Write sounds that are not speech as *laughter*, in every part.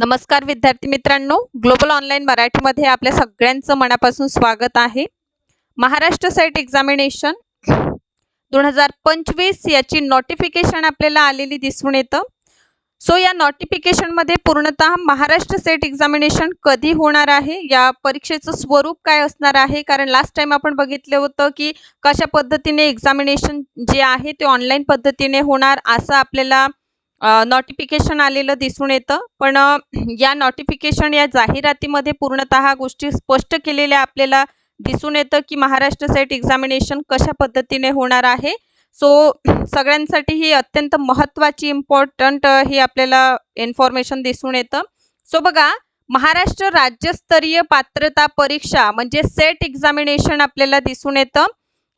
नमस्कार विद्यार्थी मित्रांनो. ग्लोबल ऑनलाईन मराठीमध्ये आपल्या सगळ्यांचं मनापासून स्वागत आहे. महाराष्ट्र साईट एक्झामिनेशन दोन हजार पंचवीस याची नोटिफिकेशन आपल्याला आलेली दिसून येतं. सो या नोटिफिकेशनमध्ये पूर्णतः महाराष्ट्र सेट एक्झामिनेशन कधी होणार आहे? या परीक्षेचं स्वरूप काय असणार आहे? कारण लास्ट टाइम आपण बघितलं होतं की कशा पद्धतीने एक्झामिनेशन जे आहे ते ऑनलाईन पद्धतीने होणार असं आपल्याला नोटिफिकेशन आलेलं दिसून येतं. पण या नोटिफिकेशन या जाहिरातीमध्ये पूर्णतः गोष्टी स्पष्ट केलेल्या आपल्याला दिसून येतं की महाराष्ट्र सेट एक्झामिनेशन कशा पद्धतीने होणार आहे. सो सगळ्यांसाठी ही अत्यंत महत्त्वाची इम्पॉर्टंट ही आपल्याला इन्फॉर्मेशन दिसून येतं. सो बघा महाराष्ट्र राज्यस्तरीय पात्रता परीक्षा म्हणजे सेट एक्झामिनेशन आपल्याला दिसून येतं.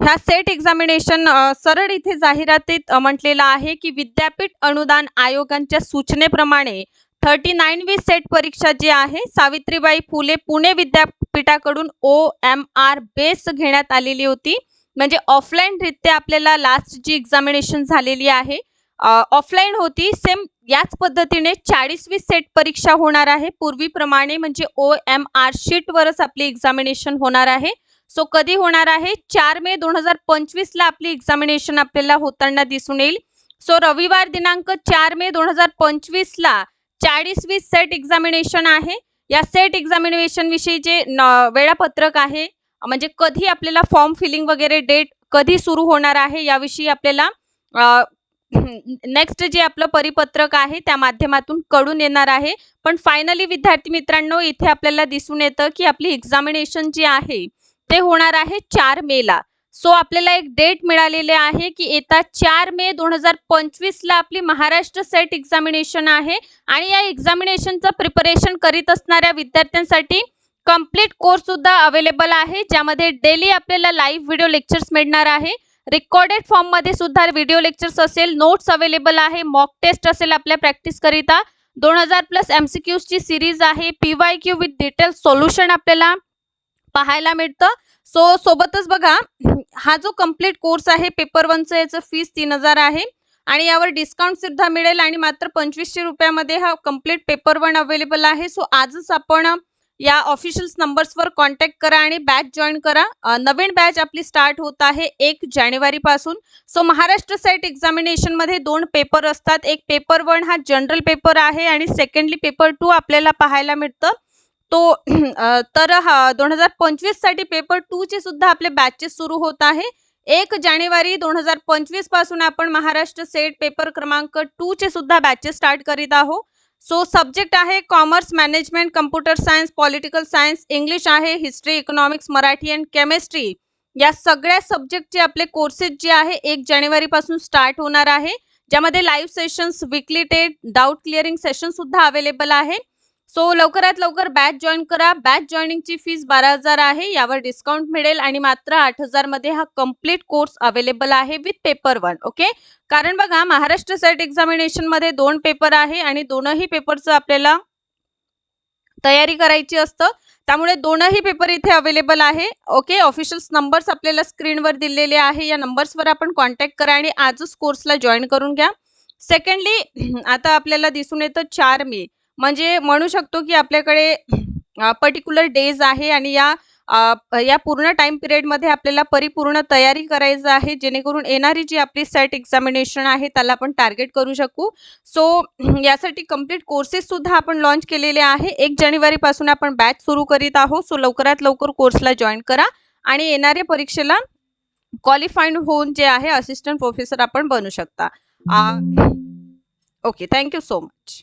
ह्या सेट एक्झामिनेशन सरळ इथे जाहिरातीत म्हटलेलं आहे की विद्यापीठ अनुदान आयोगांच्या सूचनेप्रमाणे थर्टी नाईनवी सेट परीक्षा जी आहे सावित्रीबाई फुले पुणे विद्यापीठाकडून ओ एम आर बेस घेण्यात आलेली होती. म्हणजे ऑफलाईनरित्या आपल्याला लास्ट जी एक्झामिनेशन झालेली आहे ऑफलाईन होती. सेम याच पद्धतीने चाळीसवी सेट परीक्षा होणार आहे. पूर्वीप्रमाणे म्हणजे ओ एम आर शीटवरच आपली एक्झामिनेशन होणार आहे. सो कधी होणार आहे? चार मे दोन हजार पंचवीसला आपली एक्झामिनेशन आपल्याला होताना दिसून येईल. सो रविवार दिनांक चार मे दोन हजार पंचवीसला चाळीसवी सेट एक्झामिनेशन आहे. या सेट एक्झामिनेशन विषयी जे न- वेळापत्रक आहे म्हणजे कधी आपल्याला फॉर्म फिलिंग वगैरे डेट कधी सुरू होणार आहे याविषयी आपल्याला नेक्स्ट जे आपलं परिपत्रक आहे त्या माध्यमातून कळून येणार आहे. पण फायनली विद्यार्थी मित्रांनो इथे आपल्याला दिसून येतं की आपली एक्झामिनेशन जी आहे ते होणार आहे चार मेला सो आपल्याला एक डेट मिळालेली आहे की येता चार मे दोन हजार पंचवीसला आपली महाराष्ट्र सेट एक्झामिनेशन आहे आणि या एक्झामिनेशनचं प्रिपरेशन करीत असणाऱ्या विद्यार्थ्यांसाठी कंप्लीट कोर्स सुद्धा अवेलेबल आहे ज्यामध्ये डेली आपल्याला लाईव्ह व्हिडिओ लेक्चर्स मिळणार आहे. रेकॉर्डेड फॉर्ममध्ये सुद्धा व्हिडिओ लेक्चर्स असेल नोट्स अवेलेबल आहे मॉक टेस्ट असेल आपल्या प्रॅक्टिस करिता. दोन हजार प्लस एम सी क्यूजची सिरीज आहे P Y Q with detail solution आपल्याला पाहायला मिळतं. सो सोबतच बघा हा जो कंप्लीट कोर्स आहे पेपर वनचं याचं फीस तीन हजार आहे. आणि यावर डिस्काउंट सुद्धा मिळेल आणि मात्र पंचवीसशे रुपयामध्ये हा कंप्लीट पेपर वन अवेलेबल आहे. सो आजच आपण या ऑफिशियल्स नंबर्सवर कॉन्टॅक्ट करा आणि बॅच जॉईन करा. नवीन बॅच आपली स्टार्ट होत आहे एक जानेवारीपासून सो महाराष्ट्र सेट एक्झामिनेशनमध्ये दोन पेपर असतात. एक पेपर वन हा जनरल पेपर आहे आणि सेकंडली पेपर टू आपल्याला पाहायला मिळतं. तो तर हा दोन हजार पंचवीससाठी पेपर टूचे सुद्धा आपले बॅचेस सुरू होत आहे. एक जानेवारी दोन हजार पंचवीसपासून आपण महाराष्ट्र सेट पेपर क्रमांक टूचे सुद्धा बॅचेस स्टार्ट करीत आहोत. सो सब्जेक्ट आहे commerce management computer science political science English आहे history economics Marathi and chemistry या सगळ्या सब्जेक्टचे आपले कोर्सेस जे आहे एक जानेवारीपासून स्टार्ट होणार आहे. ज्यामध्ये लाईव्ह सेशन्स विकली टेट डाऊट क्लिअरिंग सेशन सुद्धा अवेलेबल आहे. सो लवकरात लवकर बॅच जॉईन करा. बॅच जॉईनिंगची फीस बारा हजार आहे. यावर डिस्काउंट मिळेल आणि मात्र आठ हजारमध्ये हा कंप्लीट कोर्स अवेलेबल आहे विथ पेपर वन ओके कारण बघा महाराष्ट्र सेट एक्झामिनेशनमध्ये दोन पेपर आहे आणि दोनही पेपरचं आपल्याला तयारी करायची असतं. त्यामुळे दोनही पेपर इथे अवेलेबल आहे ओके ऑफिशियल्स नंबर्स आपल्याला स्क्रीनवर दिलेले आहे. या नंबर्सवर आपण कॉन्टॅक्ट करा आणि आजच कोर्सला जॉईन करून घ्या. सेकंडली *clears throat* आता आपल्याला दिसून येतं चार मे म्हणजे म्हणू शकतो की आपल्याकडे पर्टिक्युलर डेज आहे आणि या या पूर्ण टाइम पिरियडमध्ये आपल्याला परिपूर्ण तयारी करायचं आहे जेणेकरून येणारी जी आपली सेट एक्झामिनेशन आहे त्याला आपण टार्गेट करू शकू. सो यासाठी कंप्लीट कोर्सेस सुद्धा आपण लॉन्च केलेले आहे. एक जानेवारीपासून आपण बॅच सुरू करीत आहोत. सो लवकरात लवकर कोर्सला जॉईन करा आणि येणाऱ्या परीक्षेला क्वालिफाईड होऊन जे आहे असिस्टंट प्रोफेसर आपण बनू शकता. Okay thank you so much